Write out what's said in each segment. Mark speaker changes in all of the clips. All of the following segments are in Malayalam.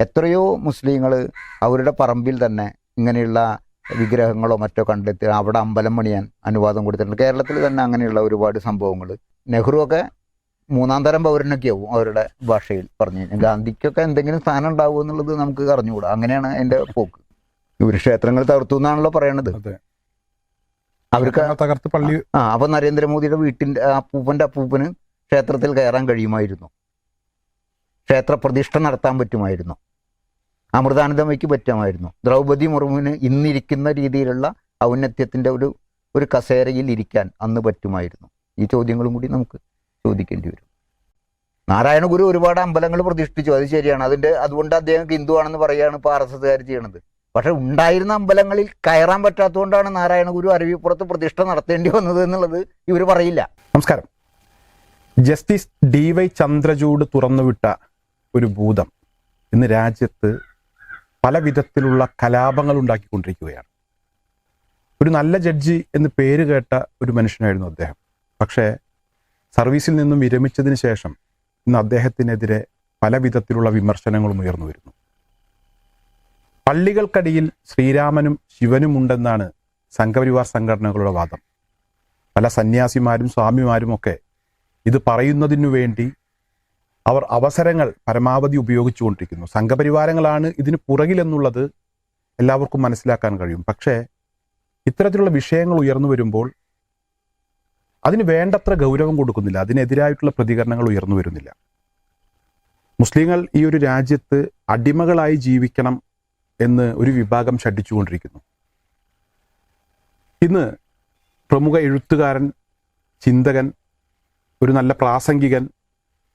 Speaker 1: എത്രയോ മുസ്ലിങ്ങൾ അവരുടെ പറമ്പിൽ തന്നെ ഇങ്ങനെയുള്ള വിഗ്രഹങ്ങളോ മറ്റോ കണ്ടെത്തി അവിടെ അമ്പലം പണിയാൻ അനുവാദം കൊടുത്തിട്ടുണ്ട്. കേരളത്തിൽ തന്നെ അങ്ങനെയുള്ള ഒരുപാട് സംഭവങ്ങൾ നെഹ്റു ഒക്കെ മൂന്നാം തരം പൗരനൊക്കെ ആവും അവരുടെ ഭാഷയിൽ പറഞ്ഞു. കഴിഞ്ഞാൽ ഗാന്ധിക്കൊക്കെ എന്തെങ്കിലും സ്ഥാനം ഉണ്ടാവുമോ എന്നുള്ളത് നമുക്ക് അറിഞ്ഞുകൂടാ. അങ്ങനെയാണ് എന്റെ പോക്ക്. ഇവർ ക്ഷേത്രങ്ങൾ തകർത്തു എന്നാണല്ലോ പറയണത് അവർക്ക്
Speaker 2: തകർത്ത് പള്ളി
Speaker 1: ആ അപ്പൊ നരേന്ദ്രമോദിയുടെ വീട്ടിന്റെ ആ അപ്പൂപ്പന്റെ അപ്പൂപ്പന് ക്ഷേത്രത്തിൽ കയറാൻ കഴിയുമായിരുന്നു. ക്ഷേത്ര പ്രതിഷ്ഠ നടത്താൻ പറ്റുമായിരുന്നു. അമൃതാനന്ദമയ്ക്ക് പറ്റാമായിരുന്നു. ദ്രൗപദി മുർമുവിന് ഇന്നിരിക്കുന്ന രീതിയിലുള്ള ഔന്നത്യത്തിന്റെ ഒരു ഒരു കസേരയിൽ ഇരിക്കാൻ അന്ന് പറ്റുമായിരുന്നു. ഈ ചോദ്യങ്ങളും കൂടി നമുക്ക് ചോദിക്കേണ്ടി വരും. നാരായണ ഗുരു ഒരുപാട് അമ്പലങ്ങൾ പ്രതിഷ്ഠിച്ചു. അത് ശരിയാണ്. അതിന്റെ അതുകൊണ്ട് അദ്ദേഹം ഹിന്ദുവാണെന്ന് പറയുകയാണ് ഇപ്പോൾ ആർ എസ് എസ്കാർ ചെയ്യണത്. പക്ഷെ ഉണ്ടായിരുന്ന അമ്പലങ്ങളിൽ കയറാൻ പറ്റാത്തതുകൊണ്ടാണ് നാരായണ ഗുരു അരുവിപ്പുറത്ത് പ്രതിഷ്ഠ നടത്തേണ്ടി വന്നത് എന്നുള്ളത് ഇവർ പറയില്ല.
Speaker 2: നമസ്കാരം. ജസ്റ്റിസ് ഡി വൈ ചന്ദ്രചൂഡ് തുറന്നുവിട്ട ഒരു ഭൂതം. ഇന്ന് രാജ്യത്ത് പല വിധത്തിലുള്ള കലാപങ്ങൾ ഉണ്ടാക്കിക്കൊണ്ടിരിക്കുകയാണ് ഒരു നല്ല ജഡ്ജി എന്ന് പേര് കേട്ട ഒരു മനുഷ്യനായിരുന്നു അദ്ദേഹം. പക്ഷേ സർവീസിൽ നിന്നും വിരമിച്ചതിന് ശേഷം ഇന്ന് അദ്ദേഹത്തിനെതിരെ പല വിധത്തിലുള്ള വിമർശനങ്ങളും ഉയർന്നു വരുന്നു. പള്ളികൾക്കടിയിൽ ശ്രീരാമനും ശിവനും ഉണ്ടെന്നാണ് സംഘപരിവാർ സംഘടനകളുടെ വാദം. പല സന്യാസിമാരും സ്വാമിമാരും ഒക്കെ ഇത് പറയുന്നതിനു വേണ്ടി അവർ അവസരങ്ങൾ പരമാവധി ഉപയോഗിച്ചുകൊണ്ടിരിക്കുന്നു. സംഘപരിവാരങ്ങളാണ് ഇതിന് പുറകിലെന്നുള്ളത് എല്ലാവർക്കും മനസ്സിലാക്കാൻ കഴിയും. പക്ഷേ ഇത്തരത്തിലുള്ള വിഷയങ്ങൾ ഉയർന്നു വരുമ്പോൾ അതിന് വേണ്ടത്ര ഗൗരവം കൊടുക്കുന്നില്ല. അതിനെതിരായിട്ടുള്ള പ്രതികരണങ്ങൾ ഉയർന്നു വരുന്നില്ല. മുസ്ലിങ്ങൾ ഈ ഒരു രാജ്യത്ത് അടിമകളായി ജീവിക്കണം എന്ന് ഒരു വിഭാഗം ഷഡിച്ചുകൊണ്ടിരിക്കുന്നു ഇന്ന് പ്രമുഖ എഴുത്തുകാരൻ ചിന്തകൻ ഒരു നല്ല പ്രാസംഗികൻ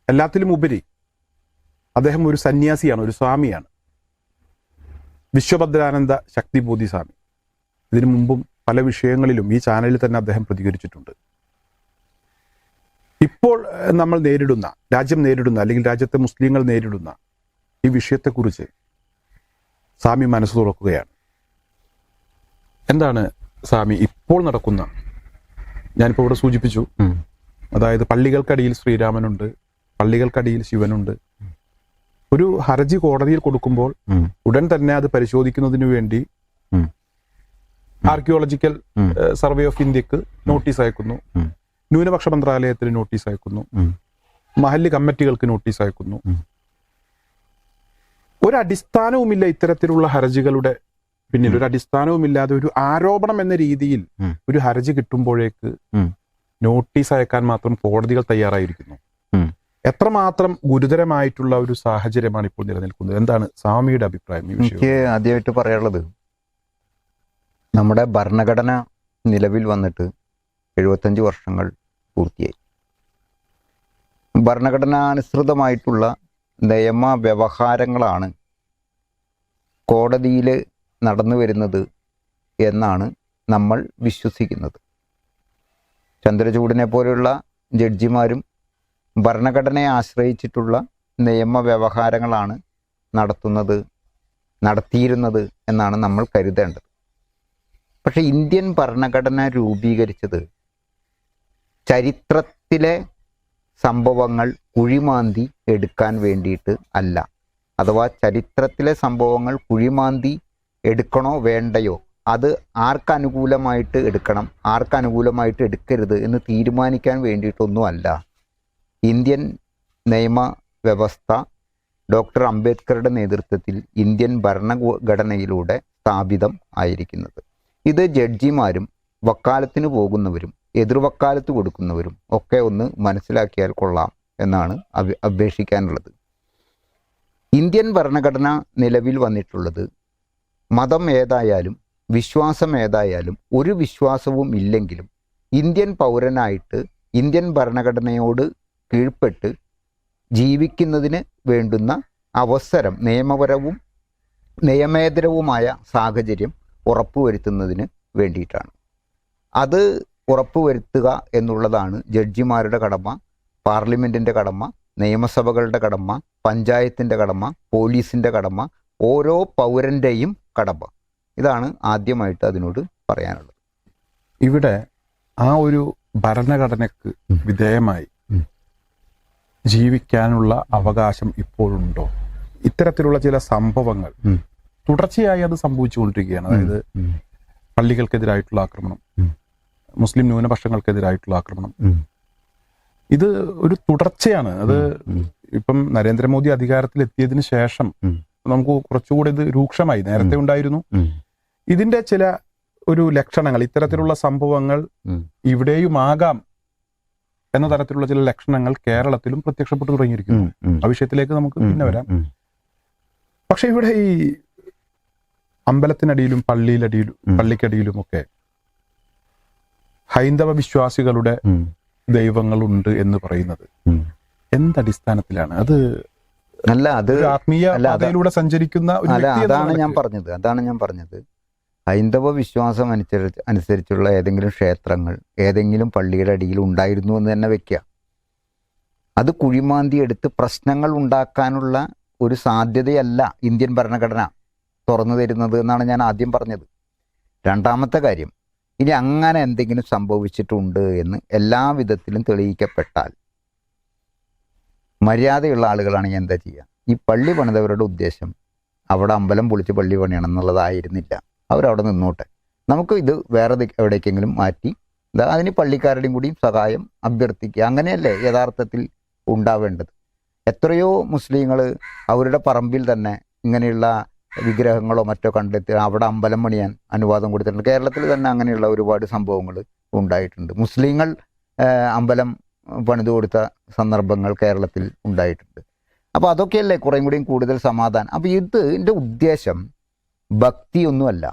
Speaker 2: എല്ലാത്തിലും ഉപരി അദ്ദേഹം ഒരു സന്യാസിയാണ് ഒരു സ്വാമിയാണ്. വിശ്വഭദ്രാനന്ദ ശക്തിബോധി സ്വാമി. ഇതിനു മുമ്പും പല വിഷയങ്ങളിലും ഈ ചാനലിൽ തന്നെ അദ്ദേഹം പ്രതികരിച്ചിട്ടുണ്ട്. ഇപ്പോൾ നമ്മൾ നേരിടുന്ന രാജ്യം നേരിടുന്ന അല്ലെങ്കിൽ രാജ്യത്തെ മുസ്ലിങ്ങൾ നേരിടുന്ന ഈ വിഷയത്തെക്കുറിച്ച് സ്വാമി മനസ്സ് തുറക്കുകയാണ്. എന്താണ് സ്വാമി ഇപ്പോൾ നടക്കുന്ന? ഞാനിപ്പോൾ ഇവിടെ സൂചിപ്പിച്ചു. അതായത് പള്ളികൾക്കടിയിൽ ശ്രീരാമനുണ്ട് പള്ളികൾക്കടിയിൽ ശിവനുണ്ട്. ഒരു ഹർജി കോടതിയിൽ കൊടുക്കുമ്പോൾ ഉടൻ തന്നെ അത് പരിശോധിക്കുന്നതിനു വേണ്ടി ആർക്കിയോളജിക്കൽ സർവേ ഓഫ് ഇന്ത്യയ്ക്ക് നോട്ടീസ് അയക്കുന്നു. ന്യൂനപക്ഷ മന്ത്രാലയത്തിന് നോട്ടീസ് അയക്കുന്നു. മഹല്ലി കമ്മിറ്റികൾക്ക് നോട്ടീസ് അയക്കുന്നു. ഒരു അടിസ്ഥാനവുമില്ല ഇത്തരത്തിലുള്ള ഹർജികളുടെ പിന്നിൽ. ഒരു അടിസ്ഥാനവുമില്ലാതെ ഒരു ആരോപണം എന്ന രീതിയിൽ ഒരു ഹർജി കിട്ടുമ്പോഴേക്ക് നോട്ടീസ് അയക്കാൻ മാത്രം കോടതികൾ തയ്യാറായിരിക്കുന്നു. എത്രമാത്രം ഗുരുതരമായിട്ടുള്ള ഒരു സാഹചര്യമാണ് ഇപ്പോൾ നിലനിൽക്കുന്നത്? എന്താണ് സ്വാമിയുടെ അഭിപ്രായം
Speaker 1: എനിക്ക് ആദ്യമായിട്ട് പറയാനുള്ളത് നമ്മുടെ ഭരണഘടന നിലവിൽ വന്നിട്ട് എഴുപത്തഞ്ച് വർഷങ്ങൾ പൂർത്തിയായി. ഭരണഘടനാനുസൃതമായിട്ടുള്ള നിയമ വ്യവഹാരങ്ങളാണ് കോടതിയിൽ നടന്നു വരുന്നത് എന്നാണ് നമ്മൾ വിശ്വസിക്കുന്നത്. ചന്ദ്രചൂഡിനെ പോലെയുള്ള ജഡ്ജിമാരും ഭരണഘടനയെ ആശ്രയിച്ചിട്ടുള്ള നിയമ വ്യവഹാരങ്ങളാണ് നടത്തുന്നത് നടത്തിയിരുന്നത് എന്നാണ് നമ്മൾ കരുതേണ്ടത്. പക്ഷെ ഇന്ത്യൻ ഭരണഘടന രൂപീകരിച്ചത് ചരിത്രത്തിലെ സംഭവങ്ങൾ കുഴിമാന്തി എടുക്കാൻ വേണ്ടിയിട്ട് അല്ല. അഥവാ ചരിത്രത്തിലെ സംഭവങ്ങൾ കുഴിമാന്തി എടുക്കണോ വേണ്ടയോ അത് ആർക്കനുകൂലമായിട്ട് എടുക്കണം ആർക്കനുകൂലമായിട്ട് എടുക്കരുത് എന്ന് തീരുമാനിക്കാൻ വേണ്ടിയിട്ടൊന്നും അല്ല. ഇന്ത്യൻ നിയമ വ്യവസ്ഥ ഡോക്ടർ അംബേദ്കറുടെ നേതൃത്വത്തിൽ ഇന്ത്യൻ ഭരണഘടനയിലൂടെ സ്ഥാപിതം ആയിരിക്കുന്നത്. ഇത് ജഡ്ജിമാരും വക്കാലത്തിന് പോകുന്നവരും എതിർവക്കാലത്ത് കൊടുക്കുന്നവരും ഒക്കെ ഒന്ന് മനസ്സിലാക്കിയാൽ കൊള്ളാം എന്നാണ് അപേക്ഷിക്കാനുള്ളത് ഇന്ത്യൻ ഭരണഘടന നിലവിൽ വന്നിട്ടുള്ളത് മതം ഏതായാലും വിശ്വാസം ഏതായാലും ഒരു വിശ്വാസവും ഇല്ലെങ്കിലും ഇന്ത്യൻ പൗരനായിട്ട് ഇന്ത്യൻ ഭരണഘടനയോട് കീഴ്പ്പെട്ട് ജീവിക്കുന്നതിന് വേണ്ടുന്ന അവസരം നിയമപരവും നിയമേതരവുമായ സാഹചര്യം ഉറപ്പുവരുത്തുന്നതിന് വേണ്ടിയിട്ടാണ്. അത് ഉറപ്പുവരുത്തുക എന്നുള്ളതാണ് ജഡ്ജിമാരുടെ കടമ പാർലമെന്റിന്റെ കടമ നിയമസഭകളുടെ കടമ പഞ്ചായത്തിന്റെ കടമ പോലീസിന്റെ കടമ ഓരോ പൗരന്റെയും കടമ. ഇതാണ് ആദ്യമായിട്ട് അതിനോട് പറയാനുള്ളത്.
Speaker 2: ഇവിടെ ആ ഒരു ഭരണഘടനക്ക് വിധേയമായി. ജീവിക്കാനുള്ള അവകാശം ഇപ്പോഴുണ്ടോ? ഇത്തരത്തിലുള്ള ചില സംഭവങ്ങൾ തുടർച്ചയായി അത് സംഭവിച്ചുകൊണ്ടിരിക്കുകയാണ്. അതായത്. പള്ളികൾക്കെതിരായിട്ടുള്ള ആക്രമണം മുസ്ലിം ന്യൂനപക്ഷങ്ങൾക്കെതിരായിട്ടുള്ള ആക്രമണം. ഇത് ഒരു തുടർച്ചയാണ്. അത്. ഇപ്പം നരേന്ദ്രമോദി അധികാരത്തിൽ എത്തിയതിന് ശേഷം നമുക്ക് കുറച്ചുകൂടി ഇത് രൂക്ഷമായി നേരത്തെ ഉണ്ടായിരുന്നു. ഇതിന്റെ ചില ഒരു ലക്ഷണങ്ങൾ ഇത്തരത്തിലുള്ള സംഭവങ്ങൾ. ഇവിടെയുമാകാം. എന്ന തരത്തിലുള്ള ചില ലക്ഷണങ്ങൾ കേരളത്തിലും പ്രത്യക്ഷപ്പെട്ടു തുടങ്ങിയിരിക്കുന്നു. ആ വിഷയത്തിലേക്ക് നമുക്ക് പിന്നെ വരാം. പക്ഷെ ഇവിടെ ഈ അമ്പലത്തിനടിയിലും പള്ളിയിലടിയിലും പള്ളിക്കടിയിലും ഒക്കെ ഹൈന്ദവ വിശ്വാസികളുടെ ദൈവങ്ങളുണ്ട് എന്ന് പറയുന്നത്. എന്തടിസ്ഥാനത്തിലാണ്? അത്
Speaker 1: അല്ല അത്
Speaker 2: ആത്മീയ പാതയിലൂടെ സഞ്ചരിക്കുന്ന
Speaker 1: അല്ല അതാണ് ഞാൻ പറഞ്ഞത് അതാണ് ഞാൻ പറഞ്ഞത്. ഹൈന്ദവ വിശ്വാസം അനുസരിച്ച് അനുസരിച്ചുള്ള ഏതെങ്കിലും ക്ഷേത്രങ്ങൾ ഏതെങ്കിലും പള്ളിയുടെ അടിയിൽ ഉണ്ടായിരുന്നു എന്ന് തന്നെ വെക്കുക അത് കുഴിമാന്തി എടുത്ത് പ്രശ്നങ്ങൾ ഉണ്ടാക്കാനുള്ള ഒരു സാധ്യതയല്ല ഇന്ത്യൻ ഭരണഘടന തുറന്നു തരുന്നത് എന്നാണ് ഞാൻ ആദ്യം പറഞ്ഞത്. രണ്ടാമത്തെ കാര്യം ഇനി അങ്ങനെ എന്തെങ്കിലും സംഭവിച്ചിട്ടുണ്ട് എന്ന് എല്ലാ വിധത്തിലും തെളിയിക്കപ്പെട്ടാൽ മര്യാദയുള്ള ആളുകളാണെങ്കിൽ എന്താ ചെയ്യുക ഈ പള്ളി പണിതവരുടെ ഉദ്ദേശം അവിടെ അമ്പലം പൊളിച്ച് പള്ളി പണിയണം എന്നുള്ളതായിരുന്നില്ല. അവരവിടെ നിന്നോട്ടെ. നമുക്ക് ഇത് വേറെ എവിടേക്കെങ്കിലും മാറ്റി അതിന് പള്ളിക്കാരുടെയും കൂടിയും സഹായം അഭ്യർത്ഥിക്കുക. അങ്ങനെയല്ലേ യഥാർത്ഥത്തിൽ ഉണ്ടാവേണ്ടത്. എത്രയോ മുസ്ലിങ്ങൾ അവരുടെ പറമ്പിൽ തന്നെ ഇങ്ങനെയുള്ള വിഗ്രഹങ്ങളോ മറ്റോ കണ്ടെത്തി അവിടെ അമ്പലം പണിയാൻ അനുവാദം കൊടുത്തിട്ടുണ്ട്. കേരളത്തിൽ തന്നെ അങ്ങനെയുള്ള ഒരുപാട് സംഭവങ്ങൾ ഉണ്ടായിട്ടുണ്ട്. മുസ്ലിങ്ങൾ അമ്പലം പണിതു കൊടുത്ത സന്ദർഭങ്ങൾ കേരളത്തിൽ ഉണ്ടായിട്ടുണ്ട്. അപ്പോൾ അതൊക്കെയല്ലേ കുറേ കൂടിയും കൂടുതൽ സമാധാനം. അപ്പോൾ ഇത് ഇതിന്റെ ഉദ്ദേശം ഭക്തിയൊന്നുമല്ല.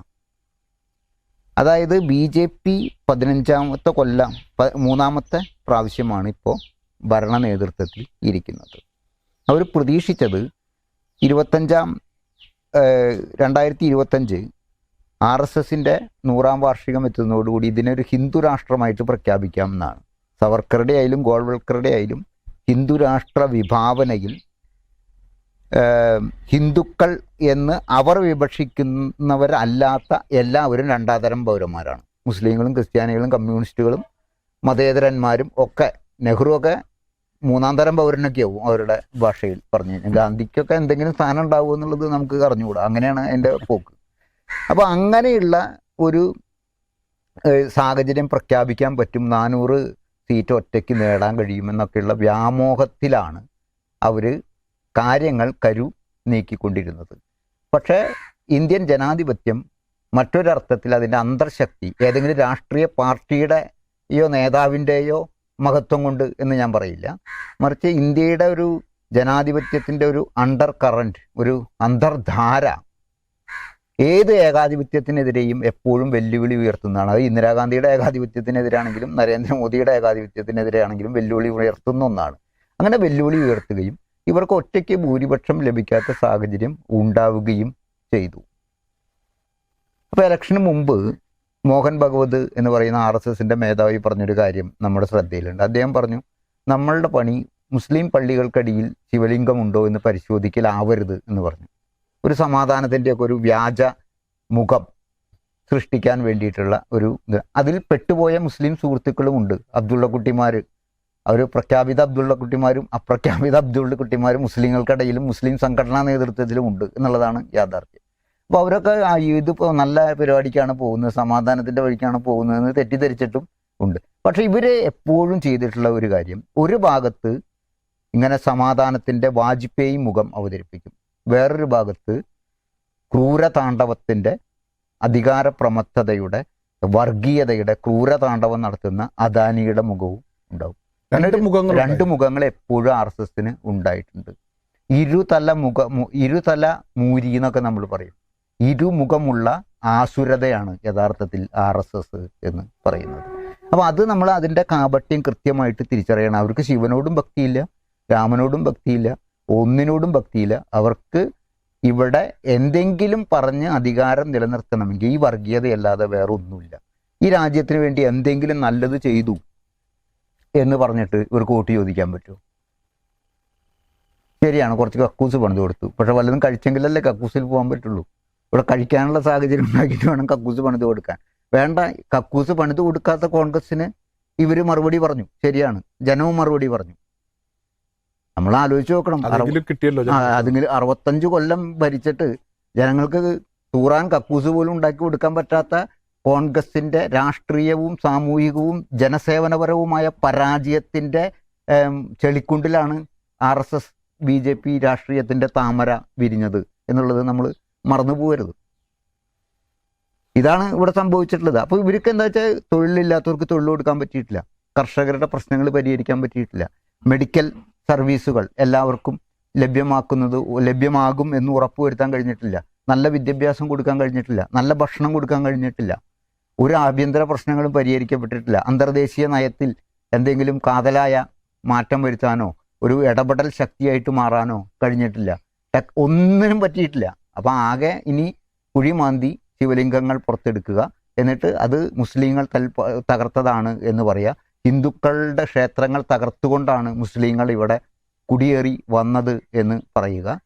Speaker 1: അതായത് ബി ജെ പി പതിനഞ്ചാമത്തെ കൊല്ലം മൂന്നാമത്തെ പ്രാവശ്യമാണ് ഇപ്പോൾ ഭരണ നേതൃത്വത്തിൽ ഇരിക്കുന്നത്. അവർ പ്രതീക്ഷിച്ചത് ഇരുപത്തഞ്ചാം രണ്ടായിരത്തി ഇരുപത്തഞ്ച് ആർ എസ് എസിന്റെ നൂറാം വാർഷികം എത്തുന്നതോടുകൂടി ഇതിനൊരു ഹിന്ദു രാഷ്ട്രമായിട്ട് പ്രഖ്യാപിക്കാം എന്നാണ്. സവർക്കറുടെ ആയാലും ഗോൾവൽക്കറുടെ ആയാലും ഹിന്ദു രാഷ്ട്ര വിഭാവനയിൽ ഹിന്ദുക്കൾ എന്ന് അവർ വിഭജിക്കുന്നവരല്ലാത്ത എല്ലാവരും രണ്ടാതരം പൗരന്മാരാണ്. മുസ്ലിങ്ങളും ക്രിസ്ത്യാനികളും കമ്മ്യൂണിസ്റ്റുകളും മതേതരന്മാരും ഒക്കെ നെഹ്റു ഒക്കെ മൂന്നാം തരം പൗരനൊക്കെ ആവും അവരുടെ ഭാഷയിൽ പറഞ്ഞു. കഴിഞ്ഞാൽ ഗാന്ധിക്കൊക്കെ എന്തെങ്കിലും സ്ഥാനം ഉണ്ടാവുമോ എന്നുള്ളത് നമുക്ക് അറിഞ്ഞുകൂടാ. അങ്ങനെയാണ് എന്റെ പോക്ക്. അപ്പോൾ അങ്ങനെയുള്ള ഒരു സാഹചര്യം പ്രഖ്യാപിക്കാൻ പറ്റും നാനൂറ് സീറ്റ് ഒറ്റയ്ക്ക് നേടാൻ കഴിയുമെന്നൊക്കെയുള്ള വ്യാമോഹത്തിലാണ് അവർ കാര്യങ്ങൾ കരു നീക്കിക്കൊണ്ടിരുന്നത്. പക്ഷേ ഇന്ത്യൻ ജനാധിപത്യം മറ്റൊരർത്ഥത്തിൽ അതിന്റെ അന്തർശക്തി ഏതെങ്കിലും രാഷ്ട്രീയ പാർട്ടിയുടെയോ നേതാവിന്റെയോ മഹത്വം കൊണ്ട് എന്ന് ഞാൻ പറയില്ല. മറിച്ച് ഇന്ത്യയുടെ ഒരു ജനാധിപത്യത്തിന്റെ ഒരു അണ്ടർ കറന്റ് ഒരു അന്തർധാര ഏത് ഏകാധിപത്യത്തിനെതിരെയും എപ്പോഴും വെല്ലുവിളി ഉയർത്തുന്നതാണ്. അത് ഇന്ദിരാഗാന്ധിയുടെ ഏകാധിപത്യത്തിനെതിരാണെങ്കിലും നരേന്ദ്രമോദിയുടെ ഏകാധിപത്യത്തിനെതിരെയാണെങ്കിലും വെല്ലുവിളി ഉയർത്തുന്ന ഒന്നാണ്. അങ്ങനെ വെല്ലുവിളി ഉയർത്തുകയും ഇവർക്ക് ഒറ്റയ്ക്ക് ഭൂരിപക്ഷം ലഭിക്കാത്ത സാഹചര്യം ഉണ്ടാവുകയും ചെയ്തു. അപ്പോൾ ഇലക്ഷന് മുമ്പ് മോഹൻ ഭഗവത് എന്ന് പറയുന്ന ആർ എസ് എസിന്റെ മേധാവി പറഞ്ഞൊരു കാര്യം നമ്മുടെ ശ്രദ്ധയിലുണ്ട്. അദ്ദേഹം പറഞ്ഞു നമ്മളുടെ പണി മുസ്ലിം പള്ളികൾക്കടിയിൽ ശിവലിംഗമുണ്ടോ എന്ന് പരിശോധിക്കലാവരുത് എന്ന് പറഞ്ഞു. ഒരു സമാധാനത്തിന്റെയൊക്കെ ഒരു വ്യാജ മുഖം സൃഷ്ടിക്കാൻ വേണ്ടിയിട്ടുള്ള ഒരു അതിൽ പെട്ടുപോയ മുസ്ലിം സുഹൃത്തുക്കളും ഉണ്ട്. അബ്ദുള്ള കുട്ടിമാർ അവർ പ്രഖ്യാപിത അബ്ദുള്ള കുട്ടിമാരും അപ്രഖ്യാപിത അബ്ദുള്ള കുട്ടിമാരും മുസ്ലിങ്ങൾക്കിടയിലും മുസ്ലിം സംഘടനാ നേതൃത്വത്തിലും ഉണ്ട് എന്നുള്ളതാണ് യാഥാർത്ഥ്യം. അപ്പോൾ അവരൊക്കെ ഇപ്പോൾ നല്ല പരിപാടിക്കാണ് പോകുന്നത് സമാധാനത്തിന്റെ വഴിക്കാണ് പോകുന്നതെന്ന് തെറ്റിദ്ധരിച്ചിട്ടും ഉണ്ട്. പക്ഷേ ഇവർ എപ്പോഴും ചെയ്തിട്ടുള്ള ഒരു കാര്യം ഒരു ഭാഗത്ത് ഇങ്ങനെ സമാധാനത്തിന്റെ വാജ്പേയി മുഖം അവതരിപ്പിക്കും. വേറൊരു ഭാഗത്ത് ക്രൂരതാണ്ഡവത്തിന്റെ അധികാരപ്രമത്തതയുടെ വർഗീയതയുടെ ക്രൂരതാണ്ഡവം നടത്തുന്ന അദാനിയുടെ മുഖവും ഉണ്ടാവും.
Speaker 2: രണ്ട് മുഖങ്ങൾ
Speaker 1: രണ്ട് മുഖങ്ങൾ എപ്പോഴും ആർ എസ് എസിന് ഉണ്ടായിട്ടുണ്ട്. ഇരുതല മുഖ ഇരുതല മൂരി എന്നൊക്കെ നമ്മൾ പറയും. ഇരുമുഖമുള്ള ആസുരതയാണ് യഥാർത്ഥത്തിൽ ആർ എസ് എസ് എന്ന് പറയുന്നത്. അപ്പോൾ അത് നമ്മൾ അതിന്റെ കാപട്യം കൃത്യമായിട്ട് തിരിച്ചറിയണം. അവർക്ക് ശിവനോടും ഭക്തിയില്ല രാമനോടും ഭക്തിയില്ല ഒന്നിനോടും ഭക്തിയില്ല. അവർക്ക് ഇവിടെ എന്തെങ്കിലും പറഞ്ഞ് അധികാരം നിലനിർത്തണമെങ്കിൽ ഈ വർഗീയതയല്ലാതെ വേറെ ഒന്നുമില്ല ഈ രാജ്യത്തിന് വേണ്ടി എന്തെങ്കിലും നല്ലത് ചെയ്തു എന്ന് പറഞ്ഞിട്ട് ഇവർക്ക് വോട്ട് ചോദിക്കാൻ പറ്റുമോ? ശരിയാണ് കുറച്ച് കക്കൂസ് പണിത് കൊടുത്തു. പക്ഷെ വല്ലതും കഴിച്ചെങ്കിലല്ലേ കക്കൂസിൽ പോകാൻ പറ്റുള്ളൂ. ഇവിടെ കഴിക്കാനുള്ള സാഹചര്യം ഉണ്ടാക്കിയിട്ട് വേണം കക്കൂസ് പണിത് കൊടുക്കാൻ. വേണ്ട കക്കൂസ് പണിത് കൊടുക്കാത്ത കോൺഗ്രസിന് ഇവർ മറുപടി പറഞ്ഞു. ശരിയാണ് ജനവും മറുപടി പറഞ്ഞു. നമ്മൾ ആലോചിച്ച് നോക്കണം. അതെങ്കിൽ അറുപത്തഞ്ച് കൊല്ലം ഭരിച്ചിട്ട് ജനങ്ങൾക്ക് തൂറാൻ കക്കൂസ് പോലും ഉണ്ടാക്കി കൊടുക്കാൻ പറ്റാത്ത കോൺഗ്രസിന്റെ രാഷ്ട്രീയവും സാമൂഹികവും ജനസേവനപരവുമായ പരാജയത്തിന്റെ ചെളിക്കുണ്ടിലാണ് R S S B J P രാഷ്ട്രീയത്തിന്റെ താമര വിരിഞ്ഞത് എന്നുള്ളത് നമ്മൾ മറന്നു പോകരുത്. ഇതാണ് ഇവിടെ സംഭവിച്ചിട്ടുള്ളത്. അപ്പോൾ ഇവർക്ക് എന്താ വെച്ചാൽ തൊഴിലില്ലാത്തവർക്ക് തൊഴിൽ കൊടുക്കാൻ പറ്റിയിട്ടില്ല. കർഷകരുടെ പ്രശ്നങ്ങൾ പരിഹരിക്കാൻ പറ്റിയിട്ടില്ല. മെഡിക്കൽ സർവീസുകൾ എല്ലാവർക്കും ലഭ്യമാക്കുന്നത് ലഭ്യമാകും എന്ന് ഉറപ്പുവരുത്താൻ കഴിഞ്ഞിട്ടില്ല. നല്ല വിദ്യാഭ്യാസം കൊടുക്കാൻ കഴിഞ്ഞിട്ടില്ല. നല്ല ഭക്ഷണം കൊടുക്കാൻ കഴിഞ്ഞിട്ടില്ല. ഒരു ആഭ്യന്തര പ്രശ്നങ്ങളും പരിഹരിക്കപ്പെട്ടിട്ടില്ല. അന്തർദേശീയ നയത്തിൽ എന്തെങ്കിലും കാതലായ മാറ്റം വരുത്താനോ ഒരു ഇടപെടൽ ശക്തിയായിട്ട് മാറാനോ കഴിഞ്ഞിട്ടില്ല. ടെക് ഒന്നിനും പറ്റിയിട്ടില്ല. അപ്പം ആകെ ഇനി കുഴിമാന്തി ശിവലിംഗങ്ങൾ പുറത്തെടുക്കുക. എന്നിട്ട് അത് മുസ്ലിങ്ങൾ തൽ തകർത്തതാണ് എന്ന് പറയുക ഹിന്ദുക്കളുടെ ക്ഷേത്രങ്ങൾ തകർത്തുകൊണ്ടാണ് മുസ്ലിങ്ങൾ ഇവിടെ കുടിയേറി വന്നത് എന്ന് പറയുക.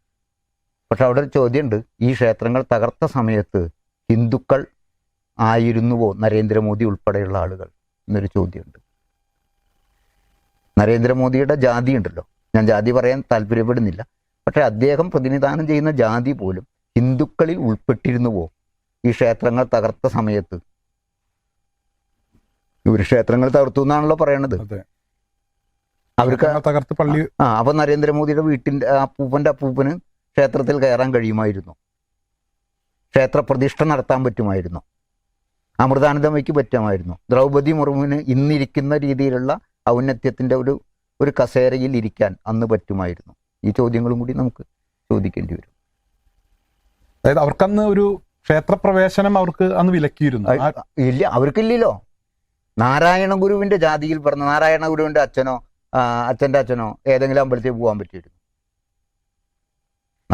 Speaker 1: പക്ഷെ അവിടെ ഒരു ചോദ്യമുണ്ട് ഈ ക്ഷേത്രങ്ങൾ തകർത്ത സമയത്ത് ഹിന്ദുക്കൾ ആയിരുന്നുവോ നരേന്ദ്രമോദി ഉൾപ്പെടെയുള്ള ആളുകൾ? എന്നൊരു ചോദ്യമുണ്ട്. നരേന്ദ്രമോദിയുടെ ജാതി ഉണ്ടല്ലോ. ഞാൻ ജാതി പറയാൻ താല്പര്യപ്പെടുന്നില്ല. പക്ഷേ അദ്ദേഹം പ്രതിനിധാനം ചെയ്യുന്ന ജാതി പോലും ഹിന്ദുക്കളിൽ ഉൾപ്പെട്ടിരുന്നുവോ? ഈ ക്ഷേത്രങ്ങൾ തകർത്ത സമയത്ത്? ഇവർ ക്ഷേത്രങ്ങൾ തകർത്തു എന്നാണല്ലോ പറയണത്. അവർക്ക്
Speaker 2: തകർത്ത് പള്ളി
Speaker 1: ആ അപ്പൊ നരേന്ദ്രമോദിയുടെ വീട്ടിന്റെ അപ്പൂപ്പന്റെ അപ്പൂപ്പന് ക്ഷേത്രത്തിൽ കയറാൻ കഴിയുമായിരുന്നു. ക്ഷേത്ര പ്രതിഷ്ഠ നടത്താൻ പറ്റുമായിരുന്നു. അമൃതാനന്ദമയ്ക്ക് പറ്റാമായിരുന്നു. ദ്രൗപദി മുർമുവിന് ഇന്നിരിക്കുന്ന രീതിയിലുള്ള ഔന്നത്യത്തിന്റെ ഒരു ഒരു കസേരയിൽ ഇരിക്കാൻ അന്ന് പറ്റുമായിരുന്നു. ഈ ചോദ്യങ്ങളും കൂടി നമുക്ക് ചോദിക്കേണ്ടി വരും.
Speaker 2: അതായത് അവർക്കന്ന് ഒരു ക്ഷേത്രപ്രവേശനം അവർക്ക് അന്ന് വിലക്കിയിരുന്നു.
Speaker 1: ഇല്ല അവർക്കില്ലല്ലോ. നാരായണ ഗുരുവിന്റെ ജാതിയിൽ പറഞ്ഞ നാരായണ ഗുരുവിന്റെ അച്ഛനോ അച്ഛന്റെ അച്ഛന്റെ അച്ഛനോ ഏതെങ്കിലും അമ്പലത്തിൽ പോകാൻ പറ്റിയിരുന്നു.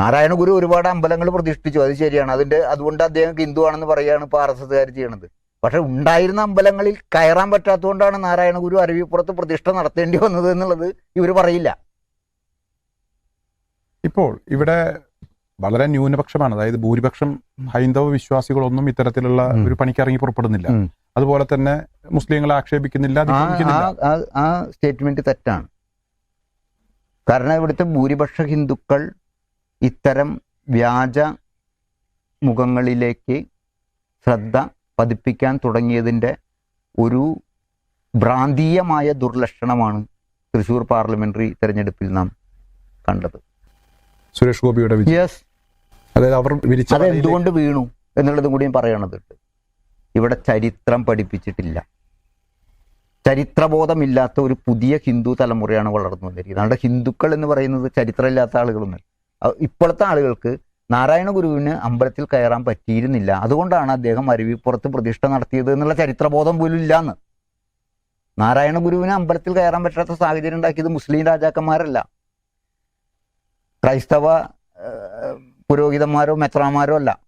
Speaker 1: നാരായണ ഗുരു ഒരുപാട് അമ്പലങ്ങൾ പ്രതിഷ്ഠിച്ചു അത് ശരിയാണ്. അതിന്റെ അതുകൊണ്ട് അദ്ദേഹം ഹിന്ദു ആണെന്ന് പറയുകയാണ് ഇപ്പൊ ആർ എസ് എസ്കാർ ചെയ്യണത്. പക്ഷെ ഉണ്ടായിരുന്ന അമ്പലങ്ങളിൽ കയറാൻ പറ്റാത്തതുകൊണ്ടാണ് നാരായണ ഗുരു അരുവിപ്പുറത്ത് പ്രതിഷ്ഠ നടത്തേണ്ടി വന്നത് എന്നുള്ളത് ഇവർ പറയില്ല.
Speaker 2: ഇപ്പോൾ ഇവിടെ വളരെ ന്യൂനപക്ഷമാണ്. അതായത് ഭൂരിപക്ഷം ഹൈന്ദവ വിശ്വാസികളൊന്നും ഇത്തരത്തിലുള്ള ഒരു പണിക്ക് ഇറങ്ങി പുറപ്പെടുന്നില്ല. അതുപോലെ തന്നെ മുസ്ലിങ്ങളെ ആക്ഷേപിക്കുന്നില്ല
Speaker 1: ആ സ്റ്റേറ്റ്മെന്റ് തെറ്റാണ്. കാരണം ഇവിടുത്തെ ഭൂരിപക്ഷ ഹിന്ദുക്കൾ ഇത്തരം വ്യാജ മുഖങ്ങളിലേക്ക് ശ്രദ്ധ പതിപ്പിക്കാൻ തുടങ്ങിയതിന്റെ ഒരു ഭ്രാന്തീയമായ ദുർലക്ഷണമാണ് തൃശൂർ പാർലമെന്ററി തെരഞ്ഞെടുപ്പിൽ നാം കണ്ടത്.
Speaker 2: സുരേഷ് ഗോപിയുടെ
Speaker 1: യെസ്
Speaker 2: അതായത് അവർ
Speaker 1: എന്തുകൊണ്ട് വീണു എന്നുള്ളതും കൂടിയും പറയണതുണ്ട് ഇവിടെ ചരിത്രം പഠിപ്പിച്ചിട്ടില്ല. ചരിത്രബോധമില്ലാത്ത ഒരു പുതിയ ഹിന്ദു തലമുറയാണ് വളർന്നു വന്നിരിക്കുന്നത്. നമ്മുടെ ഹിന്ദുക്കൾ എന്ന് പറയുന്നത് ചരിത്രമില്ലാത്ത ആളുകളൊന്നും അഹ് ഇപ്പോഴത്തെ ആളുകൾക്ക് നാരായണ ഗുരുവിന് അമ്പലത്തിൽ കയറാൻ പറ്റിയിരുന്നില്ല. അതുകൊണ്ടാണ് അദ്ദേഹം അരുവിപ്പുറത്ത് പ്രതിഷ്ഠ നടത്തിയത് എന്നുള്ള ചരിത്രബോധം പോലും ഇല്ലാന്ന്. നാരായണ ഗുരുവിന് അമ്പലത്തിൽ കയറാൻ പറ്റാത്ത സാഹചര്യം ഉണ്ടാക്കിയത് മുസ്ലിം രാജാക്കന്മാരല്ല. ക്രൈസ്തവ പുരോഹിതന്മാരോ മെത്രാന്മാരോ അല്ല.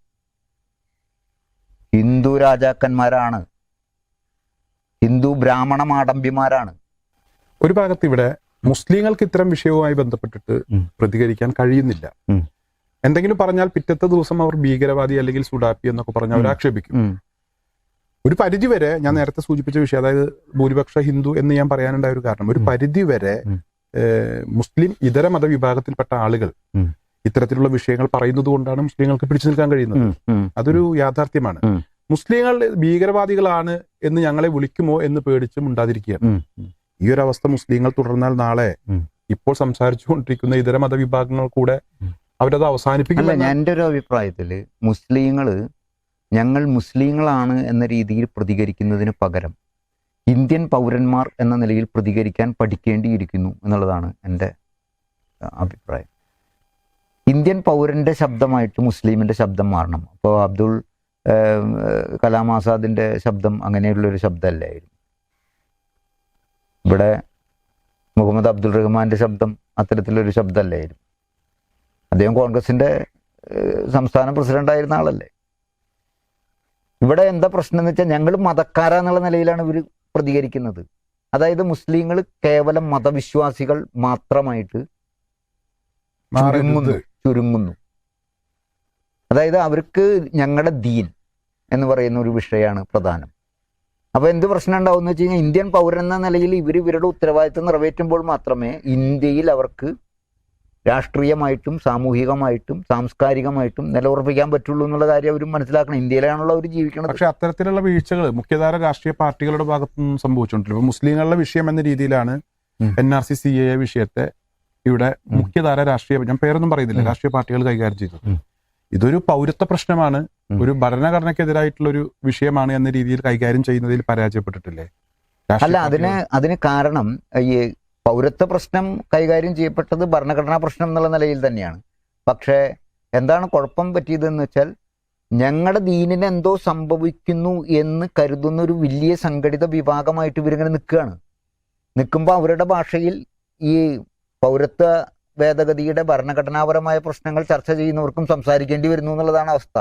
Speaker 1: ഹിന്ദു രാജാക്കന്മാരാണ്. ഹിന്ദു ബ്രാഹ്മണ മാടമ്പിമാരാണ്.
Speaker 2: ഒരു ഭാഗത്ത് ഇവിടെ മുസ്ലിങ്ങൾക്ക് ഇത്തരം വിഷയവുമായി ബന്ധപ്പെട്ടിട്ട്. പ്രതികരിക്കാൻ കഴിയുന്നില്ല എന്തെങ്കിലും പറഞ്ഞാൽ പിറ്റത്തെ ദിവസം അവർ ഭീകരവാദി അല്ലെങ്കിൽ സുഡാപ്പി എന്നൊക്കെ പറഞ്ഞ് അവർ ആക്ഷേപിക്കും ഒരു പരിധി വരെ ഞാൻ നേരത്തെ സൂചിപ്പിച്ച വിഷയം അതായത് ഭൂരിപക്ഷ ഹിന്ദു എന്ന് ഞാൻ പറയാനുണ്ടായ ഒരു കാരണം ഒരു. പരിധി വരെ മുസ്ലിം ഇതര മതവിഭാഗത്തിൽപ്പെട്ട ആളുകൾ. ഇത്തരത്തിലുള്ള വിഷയങ്ങൾ പറയുന്നത് കൊണ്ടാണ് മുസ്ലിങ്ങൾക്ക് പിടിച്ചു നിൽക്കാൻ കഴിയുന്നത്. അതൊരു യാഥാർത്ഥ്യമാണ്. മുസ്ലിങ്ങൾ ഭീകരവാദികളാണ് എന്ന് ഞങ്ങളെ വിളിക്കുമോ എന്ന് പേടിച്ചും.
Speaker 1: ഉം.
Speaker 2: ഈ ഒരു അവസ്ഥ മുസ്ലിങ്ങൾ തുടർന്നാൽ നാളെ. ഇപ്പോൾ സംസാരിച്ചുകൊണ്ടിരിക്കുന്ന ഇതര മതവിഭാഗങ്ങൾ കൂടെ. അവരത് അവസാനിപ്പിക്കില്ല
Speaker 1: എന്റെ ഒരു അഭിപ്രായത്തിൽ മുസ്ലിങ്ങൾ ഞങ്ങൾ മുസ്ലിങ്ങളാണ് എന്ന രീതിയിൽ പ്രതികരിക്കുന്നതിന് പകരം ഇന്ത്യൻ പൗരന്മാർ എന്ന നിലയിൽ പ്രതികരിക്കാൻ പഠിക്കേണ്ടിയിരിക്കുന്നു എന്നുള്ളതാണ് എന്റെ അഭിപ്രായം ഇന്ത്യൻ പൗരന്റെ ശബ്ദമായിട്ട് മുസ്ലിമിന്റെ ശബ്ദം മാറണം അപ്പോൾ അബ്ദുൾ കലാം ആസാദിന്റെ ശബ്ദം അങ്ങനെയുള്ളൊരു ശബ്ദമല്ലായിരുന്നു ഇവിടെ മുഹമ്മദ് അബ്ദുൾ റഹ്മാന്റെ ശബ്ദം അത്തരത്തിലൊരു ശബ്ദമല്ലായിരുന്നു. അദ്ദേഹം കോൺഗ്രസിന്റെ സംസ്ഥാന പ്രസിഡന്റ് ആയിരുന്ന ആളല്ലേ. ഇവിടെ എന്താ പ്രശ്നം എന്ന് വെച്ചാൽ ഞങ്ങൾ മതക്കാരാന്നുള്ള നിലയിലാണ് ഇവർ പ്രതികരിക്കുന്നത്. അതായത് മുസ്ലിങ്ങൾ കേവലം മതവിശ്വാസികൾ മാത്രമായിട്ട് ചുരുങ്ങുന്നു ചുരുങ്ങുന്നു. അതായത് അവർക്ക് ഞങ്ങളുടെ ദീൻ എന്ന് പറയുന്ന ഒരു വിഷയമാണ് പ്രധാനം. അപ്പൊ എന്ത് പ്രശ്നം ഉണ്ടാവും എന്ന് വെച്ച് കഴിഞ്ഞാൽ ഇന്ത്യൻ പൗരൻ എന്ന നിലയിൽ ഇവർ ഇവരുടെ ഉത്തരവാദിത്തം നിറവേറ്റുമ്പോൾ മാത്രമേ ഇന്ത്യയിൽ അവർക്ക് രാഷ്ട്രീയമായിട്ടും സാമൂഹികമായിട്ടും സാംസ്കാരികമായിട്ടും നിലയുറപ്പിക്കാൻ പറ്റുള്ളൂ എന്നുള്ള കാര്യം അവരും മനസ്സിലാക്കണം. ഇന്ത്യയിലാണല്ലോ അവർ ജീവിക്കണം
Speaker 2: പക്ഷെ അത്തരത്തിലുള്ള വീഴ്ചകൾ മുഖ്യധാര രാഷ്ട്രീയ പാർട്ടികളുടെ ഭാഗത്തുനിന്നും സംഭവിച്ചിട്ടുണ്ട് ഇപ്പൊ മുസ്ലിങ്ങളുടെ വിഷയം എന്ന രീതിയിലാണ്. N R C C A വിഷയത്തെ ഇവിടെ മുഖ്യധാര രാഷ്ട്രീയ ഞാൻ പേരൊന്നും പറയുന്നില്ല. രാഷ്ട്രീയ പാർട്ടികൾ കൈകാര്യം ചെയ്തത്. ഇതൊരു പൗരത്വ പ്രശ്നമാണ്. ഒരു ഭരണഘടനയ്ക്കെതിരായിട്ടുള്ള ഒരു വിഷയമാണ് എന്ന രീതിയിൽ കൈകാര്യം ചെയ്യുന്നതിൽ പരാജയപ്പെട്ടിട്ടില്ലേ?
Speaker 1: അല്ല അതിന് അതിന് കാരണം ഈ പൗരത്വ പ്രശ്നം കൈകാര്യം ചെയ്യപ്പെട്ടത് ഭരണഘടനാ പ്രശ്നം എന്നുള്ള നിലയിൽ തന്നെയാണ്. പക്ഷേ എന്താണ് കുഴപ്പം പറ്റിയതെന്ന് വെച്ചാൽ ഞങ്ങളുടെ ദീനിന് എന്തോ സംഭവിക്കുന്നു എന്ന് കരുതുന്ന ഒരു വലിയ സംഘടിത വിഭാഗമായിട്ട് ഇവരിങ്ങനെ നിൽക്കുകയാണ്. നിൽക്കുമ്പോൾ അവരുടെ ഭാഷയിൽ ഈ പൗരത്വ ഭേദഗതിയുടെ ഭരണഘടനാപരമായ പ്രശ്നങ്ങൾ ചർച്ച ചെയ്യുന്നവർക്കും സംസാരിക്കേണ്ടി വരുന്നു എന്നുള്ളതാണ് അവസ്ഥ.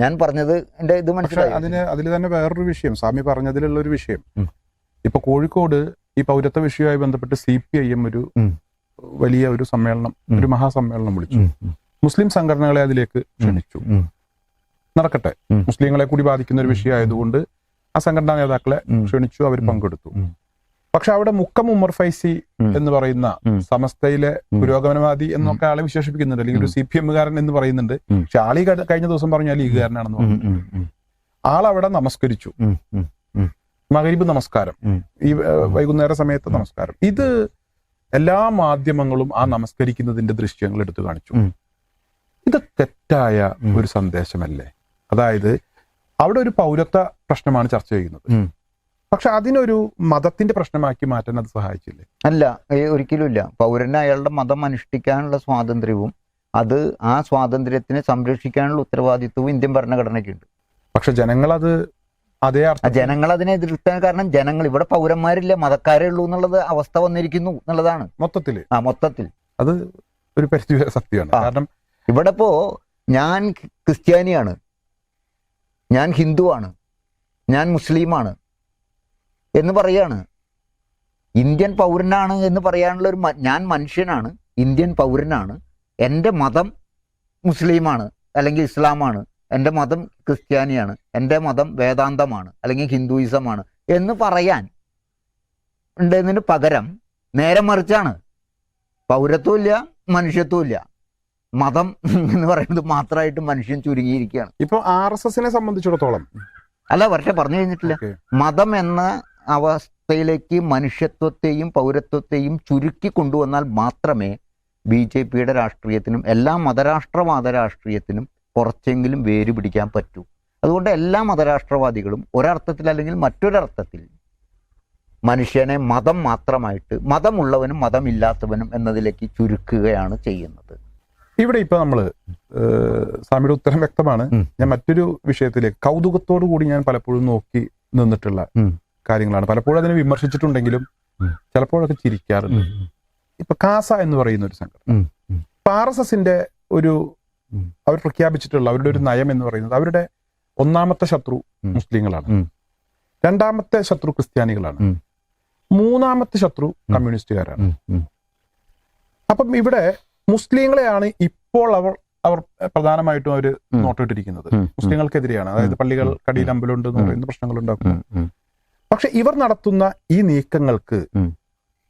Speaker 1: ഞാൻ പറഞ്ഞത് എന്റെ ഇത് മനസ്സിലായി?
Speaker 2: അതിന് അതിൽ തന്നെ വേറൊരു വിഷയം. സ്വാമി പറഞ്ഞതിലുള്ള ഒരു വിഷയം. ഇപ്പൊ കോഴിക്കോട് ഈ പൗരത്വ വിഷയവുമായി ബന്ധപ്പെട്ട് സി പി ഐ എം ഒരു വലിയ ഒരു സമ്മേളനം. ഒരു മഹാസമ്മേളനം വിളിച്ചു. മുസ്ലിം സംഘടനകളെ അതിലേക്ക് ക്ഷണിച്ചു. നടക്കട്ടെ. മുസ്ലിങ്ങളെ കൂടി ബാധിക്കുന്ന ഒരു. വിഷയമായതുകൊണ്ട് ആ സംഘടനാ നേതാക്കളെ ക്ഷണിച്ചു അവർ പങ്കെടുത്തു. പക്ഷെ അവിടെ മുക്കം ഉമർ ഫൈസി എന്ന് പറയുന്ന സമസ്തയിലെ. പുരോഗമനവാദി എന്നൊക്കെ ആളെ വിശേഷിപ്പിക്കുന്നുണ്ട്. അല്ലെങ്കിൽ ഒരു സി പി എമ്മുകാരൻ എന്ന് പറയുന്നുണ്ട്. പക്ഷെ ആളി കഴിഞ്ഞ ദിവസം പറഞ്ഞു ആ ലീഗുകാരനാണെന്ന് പറഞ്ഞു. ആളവിടെ നമസ്കരിച്ചു. മകരീബ് നമസ്കാരം. ഈ വൈകുന്നേര സമയത്ത് നമസ്കാരം. ഇത് എല്ലാ മാധ്യമങ്ങളും ആ നമസ്കരിക്കുന്നതിന്റെ ദൃശ്യങ്ങൾ എടുത്തു കാണിച്ചു. ഇത് തെറ്റായ ഒരു സന്ദേശമല്ലേ? അതായത് അവിടെ ഒരു പൗരത്വ പ്രശ്നമാണ് ചർച്ച ചെയ്യുന്നത്. പക്ഷെ അതിനൊരു മതത്തിന്റെ പ്രശ്നമാക്കി മാറ്റാൻ അത് സഹായിച്ചില്ലേ?
Speaker 1: അല്ല ഒരിക്കലും ഒരിക്കലുമില്ല പൗരന് അയാളുടെ മതം അനുഷ്ഠിക്കാനുള്ള സ്വാതന്ത്ര്യവും അത് ആ സ്വാതന്ത്ര്യത്തിനെ സംരക്ഷിക്കാനുള്ള ഉത്തരവാദിത്വവും ഇന്ത്യൻ ഭരണഘടനയ്ക്കുണ്ട്.
Speaker 2: പക്ഷെ ജനങ്ങൾ അത് അതേ
Speaker 1: ജനങ്ങൾ അതിനെ എതിർക്കാൻ കാരണം ജനങ്ങൾ ഇവിടെ പൗരന്മാരില്ല മതക്കാരേ ഉള്ളൂ എന്നുള്ളത് അവസ്ഥ വന്നിരിക്കുന്നു എന്നുള്ളതാണ്.
Speaker 2: മൊത്തത്തിൽ
Speaker 1: ആ മൊത്തത്തിൽ.
Speaker 2: അത് ഒരു പരിധി സത്യമാണ്. കാരണം
Speaker 1: ഇവിടെ ഇപ്പോ ഞാൻ ക്രിസ്ത്യാനിയാണ്. ഞാൻ ഹിന്ദുവാണ്. ഞാൻ മുസ്ലിമാണ്. എന്ന് പറയാണ്. ഇന്ത്യൻ പൗരനാണ് എന്ന് പറയാനുള്ള ഒരു ഞാൻ മനുഷ്യനാണ് ഇന്ത്യൻ പൗരനാണ് എന്റെ മതം മുസ്ലിമാണ് അല്ലെങ്കിൽ ഇസ്ലാമാണ് എന്റെ മതം ക്രിസ്ത്യാനിയാണ് എന്റെ മതം വേദാന്തമാണ് അല്ലെങ്കിൽ ഹിന്ദുയിസമാണ് എന്ന് പറയാൻ ഉണ്ടെന്നതിന് പകരം നേരെ മറിച്ചാണ്. പൗരത്വം ഇല്ല മനുഷ്യത്വം ഇല്ല മതം എന്ന് പറയുന്നത് മാത്രമായിട്ട് മനുഷ്യൻ ചുരുങ്ങിയിരിക്കുകയാണ്.
Speaker 2: ഇപ്പൊ ആർ എസ് എസിനെ സംബന്ധിച്ചിടത്തോളം.
Speaker 1: അല്ല പക്ഷെ പറഞ്ഞു കഴിഞ്ഞിട്ടില്ല. മതം എന്ന അവസ്ഥയിലേക്ക് മനുഷ്യത്വത്തെയും പൗരത്വത്തെയും ചുരുക്കി കൊണ്ടുവന്നാൽ മാത്രമേ ബി ജെ പിയുടെ രാഷ്ട്രീയത്തിനും എല്ലാ മതരാഷ്ട്രവാദ രാഷ്ട്രീയത്തിനും കുറച്ചെങ്കിലും വേര് പിടിക്കാൻ പറ്റൂ. അതുകൊണ്ട് എല്ലാ മതരാഷ്ട്രവാദികളും ഒരർത്ഥത്തിൽ അല്ലെങ്കിൽ മറ്റൊരർത്ഥത്തിൽ മനുഷ്യനെ മതം മാത്രമായിട്ട് മതമുള്ളവനും മതമില്ലാത്തവനും എന്നതിലേക്ക് ചുരുക്കുകയാണ് ചെയ്യുന്നത്.
Speaker 2: ഇവിടെ ഇപ്പൊ നമ്മൾ സ്വാമിയുടെ ഉത്തരം വ്യക്തമാണ്. ഞാൻ മറ്റൊരു വിഷയത്തിലേക്ക് കൗതുകത്തോടു കൂടി ഞാൻ പലപ്പോഴും നോക്കി നിന്നിട്ടുള്ള. കാര്യങ്ങളാണ്. പലപ്പോഴും അതിനെ വിമർശിച്ചിട്ടുണ്ടെങ്കിലും ചിലപ്പോഴൊക്കെ ചിരിക്കാറുണ്ട്. ഇപ്പൊ കാസ എന്ന് പറയുന്ന ഒരു സംഘടന. ഇപ്പൊ ആർ എസ് എസിന്റെ ഒരു അവർ പ്രഖ്യാപിച്ചിട്ടുള്ള അവരുടെ ഒരു നയം എന്ന് പറയുന്നത് അവരുടെ ഒന്നാമത്തെ ശത്രു. മുസ്ലിങ്ങളാണ്. രണ്ടാമത്തെ ശത്രു ക്രിസ്ത്യാനികളാണ്. മൂന്നാമത്തെ ശത്രു കമ്മ്യൂണിസ്റ്റുകാരാണ്. അപ്പം ഇവിടെ മുസ്ലിങ്ങളെയാണ് ഇപ്പോൾ അവർ അവർ പ്രധാനമായിട്ടും അവർ. നോട്ടിട്ടിരിക്കുന്നത്. മുസ്ലിങ്ങൾക്കെതിരെയാണ്. അതായത് പള്ളികൾ. കടിയിൽ അമ്പലമുണ്ട് എന്ന് പറയുന്ന പ്രശ്നങ്ങൾ. പക്ഷെ ഇവർ നടത്തുന്ന ഈ നീക്കങ്ങൾക്ക്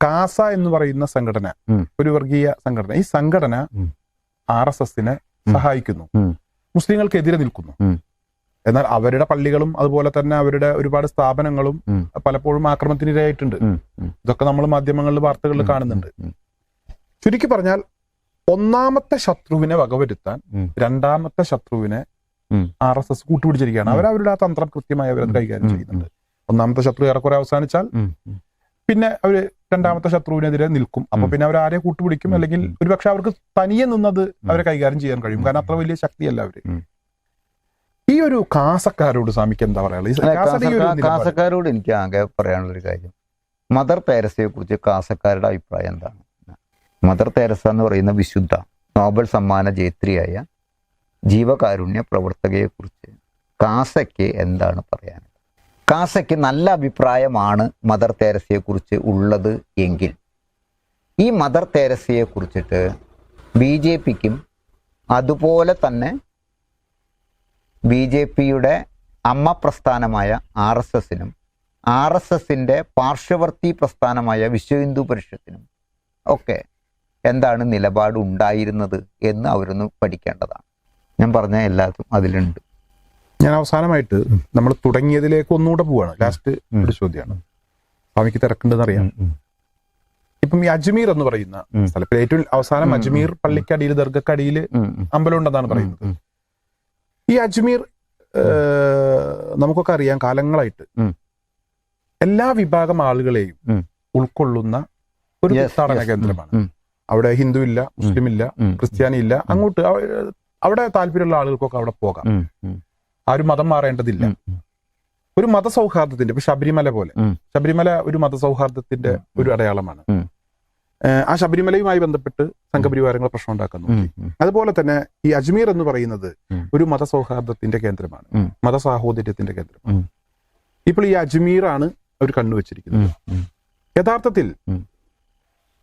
Speaker 2: കാസ എന്ന് പറയുന്ന സംഘടന ഒരു വർഗീയ സംഘടന ഈ സംഘടന. ആർ എസ് എസിനെ സഹായിക്കുന്നു. മുസ്ലിങ്ങൾക്കെതിരെ നിൽക്കുന്നു. എന്നാൽ അവരുടെ പള്ളികളും അതുപോലെ തന്നെ അവരുടെ ഒരുപാട് സ്ഥാപനങ്ങളും പലപ്പോഴും ആക്രമണത്തിനിരയായിട്ടുണ്ട്. ഇതൊക്കെ നമ്മൾ മാധ്യമങ്ങളിൽ വാർത്തകളിൽ കാണുന്നുണ്ട്. ചുരുക്കി പറഞ്ഞാൽ ഒന്നാമത്തെ ശത്രുവിനെ വകവരുത്താൻ രണ്ടാമത്തെ ശത്രുവിനെ. ആർ എസ് എസ് കൂട്ടുപിടിച്ചിരിക്കുകയാണ്. അവരവരുടെ ആ തന്ത്രം കൃത്യമായി അവരത് കൈകാര്യം ചെയ്യുന്നുണ്ട്. ഒന്നാമത്തെ ശത്രു ഏറെക്കുറെ അവസാനിച്ചാൽ. പിന്നെ അവർ രണ്ടാമത്തെ ശത്രുവിനെതിരെ നിൽക്കും. അപ്പൊ പിന്നെ അവർ ആരെ കൂട്ടുപിടിക്കും അല്ലെങ്കിൽ. ഒരുപക്ഷെ അവർക്ക് തനിയെ നിന്നത് അവരെ കൈകാര്യം ചെയ്യാൻ കഴിയും. കാരണം അത്ര വലിയ ശക്തിയല്ല
Speaker 1: അവർ.
Speaker 2: ഈ ഒരു കാസക്കാരോട് സ്വാമിക്ക് എന്താ പറയാനുള്ളത് ഒരു
Speaker 1: കാസക്കാരോട് എനിക്ക് ആകെ പറയാനുള്ളൊരു കാര്യം. മദർ തേരസയെ കുറിച്ച് കാസക്കാരുടെ അഭിപ്രായം എന്താണ്? മദർ തെരസ എന്ന് പറയുന്ന വിശുദ്ധ നോബൽ സമ്മാന ജേത്രിയായ ജീവകാരുണ്യ പ്രവർത്തകയെ കുറിച്ച് കാസയ്ക്ക് എന്താണ് പറയാനുള്ളത്? കാസയ്ക്ക് നല്ല അഭിപ്രായമാണ് മദർ തേരസയെക്കുറിച്ച് കുറിച്ച് ഉള്ളത് എങ്കിൽ. ഈ മദർ തേരസയെക്കുറിച്ചിട്ട് ബി ജെ പിക്കും അതുപോലെ തന്നെ ബി ജെ പിയുടെ അമ്മ പ്രസ്ഥാനമായ ആർ എസ് എസിനും ആർ എസ് എസിന്റെ പാർശ്വവർത്തി പ്രസ്ഥാനമായ വിശ്വ ഹിന്ദു പരിഷത്തിനും ഒക്കെ എന്താണ് നിലപാട് ഉണ്ടായിരുന്നത് എന്ന് അവരൊന്ന് പഠിക്കേണ്ടതാണ്. ഞാൻ പറഞ്ഞ എല്ലാതും അതിലുണ്ട്.
Speaker 2: ഞാൻ അവസാനമായിട്ട് നമ്മൾ തുടങ്ങിയതിലേക്ക് ഒന്നുകൂടെ പോവാണ്. ലാസ്റ്റ് ഒരു ചോദ്യമാണ്. സ്വാമിക്ക് തിരക്കുണ്ടെന്ന് അറിയാം ഇപ്പം ഈ അജ്മീർ എന്ന് പറയുന്ന സ്ഥലത്തിൽ ഏറ്റവും അവസാനം അജ്മീർ പള്ളിക്കടിയിൽ ദർഗക്കടിയിൽ അമ്പലം ഉണ്ടെന്നാണ് പറയുന്നത്. ഈ അജ്മീർ നമുക്കൊക്കെ അറിയാം കാലങ്ങളായിട്ട് എല്ലാ വിഭാഗം ആളുകളെയും ഉൾക്കൊള്ളുന്ന ഒരു തീർത്ഥാടന കേന്ദ്രമാണ്. അവിടെ ഹിന്ദു ഇല്ല മുസ്ലിം ഇല്ല ക്രിസ്ത്യാനി ഇല്ല അങ്ങോട്ട് അവ- അവിടെ താല്പര്യമുള്ള ആളുകൾക്കൊക്കെ അവിടെ പോകാം. ആരും മതം മാറേണ്ടതില്ല. ഒരു മതസൗഹാർദ്ദത്തിന്റെ ഇപ്പൊ ശബരിമല പോലെ. ശബരിമല ഒരു മതസൗഹാർദ്ദത്തിന്റെ ഒരു അടയാളമാണ്. ആ ശബരിമലയുമായി ബന്ധപ്പെട്ട് സംഘപരിവാരങ്ങൾ പ്രശ്നം ഉണ്ടാക്കുന്നു. അതുപോലെ തന്നെ ഈ അജ്മീർ എന്ന് പറയുന്നത്. ഒരു മതസൗഹാർദ്ദത്തിന്റെ കേന്ദ്രമാണ്. മതസാഹോദര്യത്തിന്റെ കേന്ദ്രമാണ്. ഇപ്പോൾ ഈ അജ്മീറാണ് അവർ കണ്ണുവച്ചിരിക്കുന്നത്. യഥാർത്ഥത്തിൽ.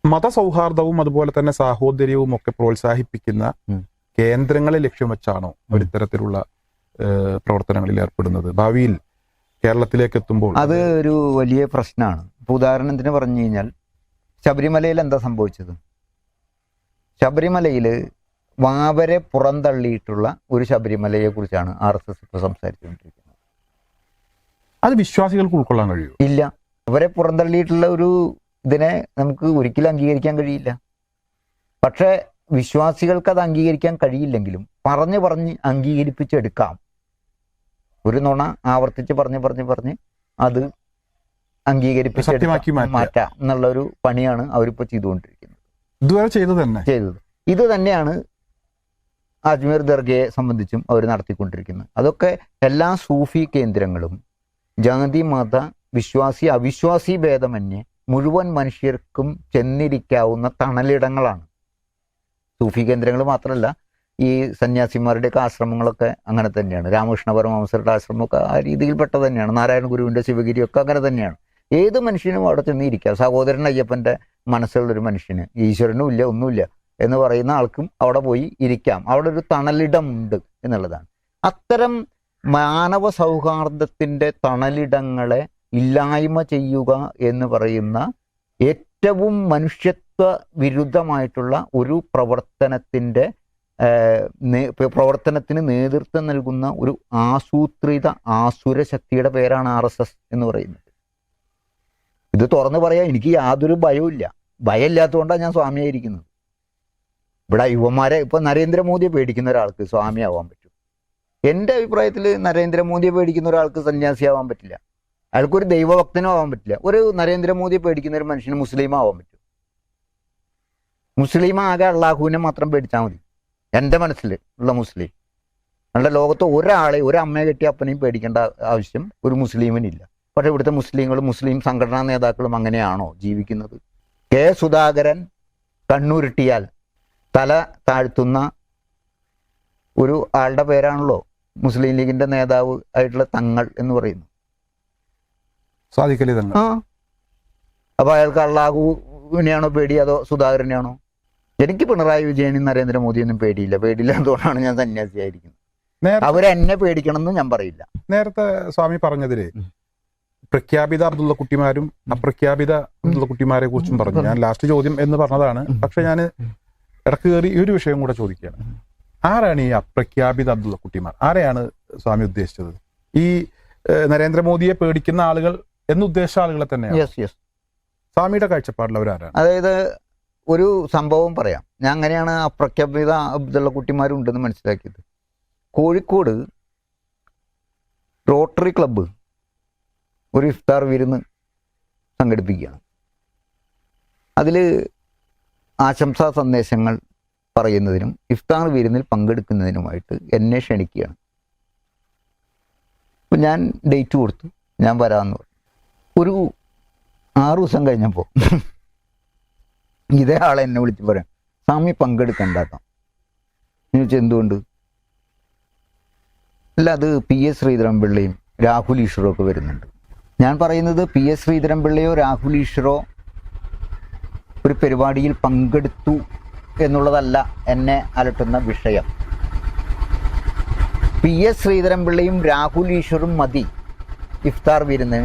Speaker 2: മതസൗഹാർദ്ദവും അതുപോലെ തന്നെ സാഹോദര്യവും ഒക്കെ പ്രോത്സാഹിപ്പിക്കുന്ന കേന്ദ്രങ്ങളെ ലക്ഷ്യം വെച്ചാണോ ഒരു ഇത്തരത്തിലുള്ള പ്രവർത്തനങ്ങളിൽ ഏർപ്പെടുന്നത്. ഭാവിയിൽ കേരളത്തിലേക്ക് എത്തുമ്പോൾ
Speaker 1: അത് ഒരു വലിയ പ്രശ്നമാണ്. ഇപ്പൊ ഉദാഹരണത്തിന് പറഞ്ഞു കഴിഞ്ഞാൽ ശബരിമലയിൽ എന്താ സംഭവിച്ചത്? ശബരിമലയിൽ വാവരെ പുറന്തള്ളിയിട്ടുള്ള ഒരു ശബരിമലയെ കുറിച്ചാണ് ആർ എസ് എസ് ഇപ്പൊ സംസാരിച്ചുകൊണ്ടിരിക്കുന്നത്.
Speaker 2: അത് വിശ്വാസികൾക്ക് ഉൾക്കൊള്ളാൻ കഴിയും
Speaker 1: ഇല്ല. അവരെ പുറന്തള്ളിയിട്ടുള്ള ഒരു ഇതിനെ നമുക്ക് ഒരിക്കലും അംഗീകരിക്കാൻ കഴിയില്ല. പക്ഷേ വിശ്വാസികൾക്ക് അത് അംഗീകരിക്കാൻ കഴിയില്ലെങ്കിലും പറഞ്ഞു പറഞ്ഞ് അംഗീകരിപ്പിച്ചെടുക്കാം. ഒരു നുണ ആവർത്തിച്ച് പറഞ്ഞ് പറഞ്ഞ് പറഞ്ഞ് അത് അംഗീകരിപ്പിച്ച് മാറ്റാം എന്നുള്ള ഒരു പണിയാണ് അവരിപ്പോൾ ചെയ്തുകൊണ്ടിരിക്കുന്നത്.
Speaker 2: ഇതുവരെ ചെയ്തത് തന്നെ?
Speaker 1: ചെയ്തത്. ഇത് തന്നെയാണ് അജ്മീർ ദർഗയെ സംബന്ധിച്ചും അവർ നടത്തിക്കൊണ്ടിരിക്കുന്നത്. അതൊക്കെ എല്ലാ സൂഫി കേന്ദ്രങ്ങളും ജാതി മത വിശ്വാസി അവിശ്വാസി ഭേദമന്യേ മുഴുവൻ മനുഷ്യർക്കും ചെന്നിരിക്കാവുന്ന തണലിടങ്ങളാണ്. സൂഫി കേന്ദ്രങ്ങൾ മാത്രമല്ല ഈ സന്യാസിമാരുടെയൊക്കെ ആശ്രമങ്ങളൊക്കെ അങ്ങനെ തന്നെയാണ്. രാമകൃഷ്ണ പരമഹംസരുടെ ആശ്രമമൊക്കെ ആ രീതിയിൽപ്പെട്ട തന്നെയാണ്. നാരായണ ഗുരുവിന്റെ ശിവഗിരിയൊക്കെ അങ്ങനെ തന്നെയാണ്. ഏത് മനുഷ്യനും അവിടെ ചെന്നിരിക്കുക സഹോദരൻ അയ്യപ്പന്റെ മനസ്സുള്ളൊരു മനുഷ്യന്. ഈശ്വരനും ഇല്ല ഒന്നുമില്ല എന്ന് പറയുന്ന ആൾക്കും അവിടെ പോയി ഇരിക്കാം. അവിടെ ഒരു തണലിടമുണ്ട് എന്നുള്ളതാണ്. അത്തരം മാനവ സൗഹാർദ്ദത്തിന്റെ തണലിടങ്ങളെ ഇല്ലായ്മ ചെയ്യുക എന്ന് പറയുന്ന ഏറ്റവും മനുഷ്യത്വ വിരുദ്ധമായിട്ടുള്ള ഒരു നേ- പ്രവർത്തനത്തിന് നേതൃത്വം നൽകുന്ന ഒരു ആസൂത്രിത ആസുര ശക്തിയുടെ പേരാണ് ആർ എസ് എസ് എന്ന് പറയുന്നത്. ഇത് തുറന്നു പറയാൻ എനിക്ക് യാതൊരു ഭയവും ഇല്ല. ഭയമില്ലാത്തതുകൊണ്ടാണ് ഞാൻ സ്വാമിയായിരിക്കുന്നത്. ഇവിടെ യുവന്മാരെ ഇപ്പൊ നരേന്ദ്രമോദിയെ പേടിക്കുന്ന ഒരാൾക്ക് സ്വാമിയാവാൻ പറ്റും. എന്റെ അഭിപ്രായത്തിൽ നരേന്ദ്രമോദിയെ പേടിക്കുന്ന ഒരാൾക്ക് സന്യാസിയാവാൻ പറ്റില്ല. അയാൾക്കൊരു ദൈവഭക്തനും ആവാൻ പറ്റില്ല. ഒരു നരേന്ദ്രമോദിയെ പേടിക്കുന്ന ഒരു മനുഷ്യന് മുസ്ലിം ആവാൻ പറ്റും. മുസ്ലിം ആകെ അള്ളാഹുവിനെ മാത്രം പേടിച്ചാൽ മതി. എന്റെ മനസ്സിൽ ഉള്ള മുസ്ലിം. നമ്മുടെ ലോകത്ത് ഒരാളെ ഒരു അമ്മയെ കെട്ടിയ അപ്പനെയും പേടിക്കേണ്ട ആവശ്യം ഒരു മുസ്ലിമിനില്ല. പക്ഷെ ഇവിടുത്തെ മുസ്ലിങ്ങളും മുസ്ലിം സംഘടനാ നേതാക്കളും അങ്ങനെയാണോ ജീവിക്കുന്നത്? കെ സുധാകരൻ കണ്ണുരുട്ടിയാൽ തല താഴ്ത്തുന്ന ഒരു ആളുടെ പേരാണല്ലോ മുസ്ലിം ലീഗിന്റെ നേതാവ് ആയിട്ടുള്ള തങ്ങൾ എന്ന് പറയുന്നു
Speaker 2: സാധിക്കലി തന്നെ
Speaker 1: ആ. അപ്പൊ അയാൾക്ക് അള്ളാഹുവിനെയാണോ പേടി അതോ സുധാകരനെയാണോ? എനിക്ക് പിണറായി വിജയനും നരേന്ദ്രമോദിയൊന്നും പേടിയില്ല. പേടിയില്ല എന്തുകൊണ്ടാണ് ഞാൻ സന്യാസിയായിരിക്കുന്നത്?
Speaker 2: നേരത്തെ
Speaker 1: അവരെന്നെ പേടിക്കണം എന്ന് ഞാൻ പറയില്ല.
Speaker 2: നേരത്തെ സ്വാമി
Speaker 1: പറഞ്ഞതിൽ.
Speaker 2: പ്രഖ്യാപിത അബ്ദുള്ള കുട്ടിമാരും അപ്രഖ്യാപിത അബ്ദുള്ള കുട്ടിമാരെ കുറിച്ചും പറഞ്ഞു. ഞാൻ ലാസ്റ്റ് ചോദ്യം എന്ന് പറഞ്ഞതാണ്. പക്ഷെ ഞാൻ ഇടയ്ക്ക് കയറി ഈ ഒരു വിഷയം കൂടെ ചോദിക്കുകയാണ്. ആരാണ് ഈ അപ്രഖ്യാപിത അബ്ദുള്ള കുട്ടിമാർ? ആരെയാണ് സ്വാമി ഉദ്ദേശിച്ചത്? ഈ നരേന്ദ്രമോദിയെ പേടിക്കുന്ന ആളുകൾ എന്നുദ്ദേശിച്ച ആളുകളെ തന്നെയാണ്.
Speaker 1: യെസ് യെസ്
Speaker 2: സ്വാമിയുടെ കാഴ്ചപ്പാടിൽ അവരാരാണ്?
Speaker 1: അതായത് ഒരു സംഭവം പറയാം. ഞാൻ അങ്ങനെയാണ് അപ്രഖ്യാപിത അബ്ദുള്ള കുട്ടിമാരുണ്ടെന്ന് മനസ്സിലാക്കിയത്. കോഴിക്കോട് റോട്ടറി ക്ലബ്ബ് ഒരു ഇഫ്താർ വിരുന്ന് സംഘടിപ്പിക്കുകയാണ്. അതിൽ ആശംസാ സന്ദേശങ്ങൾ പറയുന്നതിനും ഇഫ്താർ വിരുന്നിൽ പങ്കെടുക്കുന്നതിനുമായിട്ട് എന്നെ ക്ഷണിക്കുകയാണ്. അപ്പം ഞാൻ ഡേറ്റ് കൊടുത്തു. ഞാൻ വരാമെന്ന് പറഞ്ഞു. ഒരു ആറു ദിവസം കഴിഞ്ഞപ്പോൾ ഇതേ ആളെ എന്നെ വിളിച്ച് പറയാം സ്വാമി പങ്കെടുക്കണ്ടാക്കാം എന്ന് വെച്ചാൽ എന്തുകൊണ്ട്? അല്ല അത് പി എസ് ശ്രീധരൻപിള്ളയും രാഹുൽ ഈശ്വറോ ഒക്കെ വരുന്നുണ്ട്. ഞാൻ പറയുന്നത് പി എസ് ശ്രീധരൻപിള്ളയോ രാഹുൽ ഈശ്വറോ ഒരു പരിപാടിയിൽ പങ്കെടുത്തു എന്നുള്ളതല്ല എന്നെ അലട്ടുന്ന വിഷയം. പി എസ് ശ്രീധരൻപിള്ളയും രാഹുൽ ഈശ്വറും മതി. ഇഫ്താർ വിരുന്ന്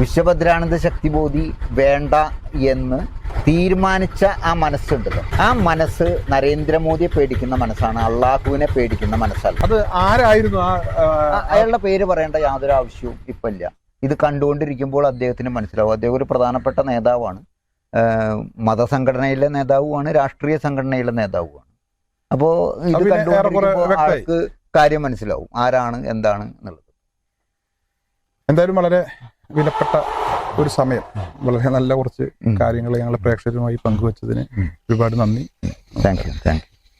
Speaker 1: വിശ്വഭദ്രാനന്ദ ശക്തിബോധി വേണ്ട എന്ന് തീരുമാനിച്ച ആ മനസ്സുണ്ടല്ലോ ആ മനസ്സ് നരേന്ദ്രമോദിയെ പേടിക്കുന്ന മനസ്സാണ് അള്ളാഹുവിനെ പേടിക്കുന്ന മനസ്സല്ല.
Speaker 2: അത് ആരായിരുന്നു?
Speaker 1: അയാളുടെ പേര് പറയേണ്ട യാതൊരു ആവശ്യവും ഇപ്പൊ ഇല്ല. ഇത് കണ്ടുകൊണ്ടിരിക്കുമ്പോൾ അദ്ദേഹത്തിന് മനസ്സിലാവും. അദ്ദേഹം ഒരു പ്രധാനപ്പെട്ട നേതാവാണ്. മതസംഘടനയിലെ നേതാവുമാണ് രാഷ്ട്രീയ സംഘടനയിലെ നേതാവുമാണ്. അപ്പോൾ ഇത് കണ്ടുകൊണ്ടിരിക്കുമ്പോൾ ആൾക്ക് കാര്യം മനസ്സിലാവും. ആരാണ് എന്താണ് എന്നുള്ളത്.
Speaker 2: എന്തായാലും വളരെ വിലപ്പെട്ട ഒരു സമയം. വളരെ നല്ല കുറച്ച്. കാര്യങ്ങൾ ഞങ്ങൾ പ്രേക്ഷകരുമായി പങ്കുവച്ചതിന് ഒരുപാട് നന്ദി.
Speaker 1: Thank you thank you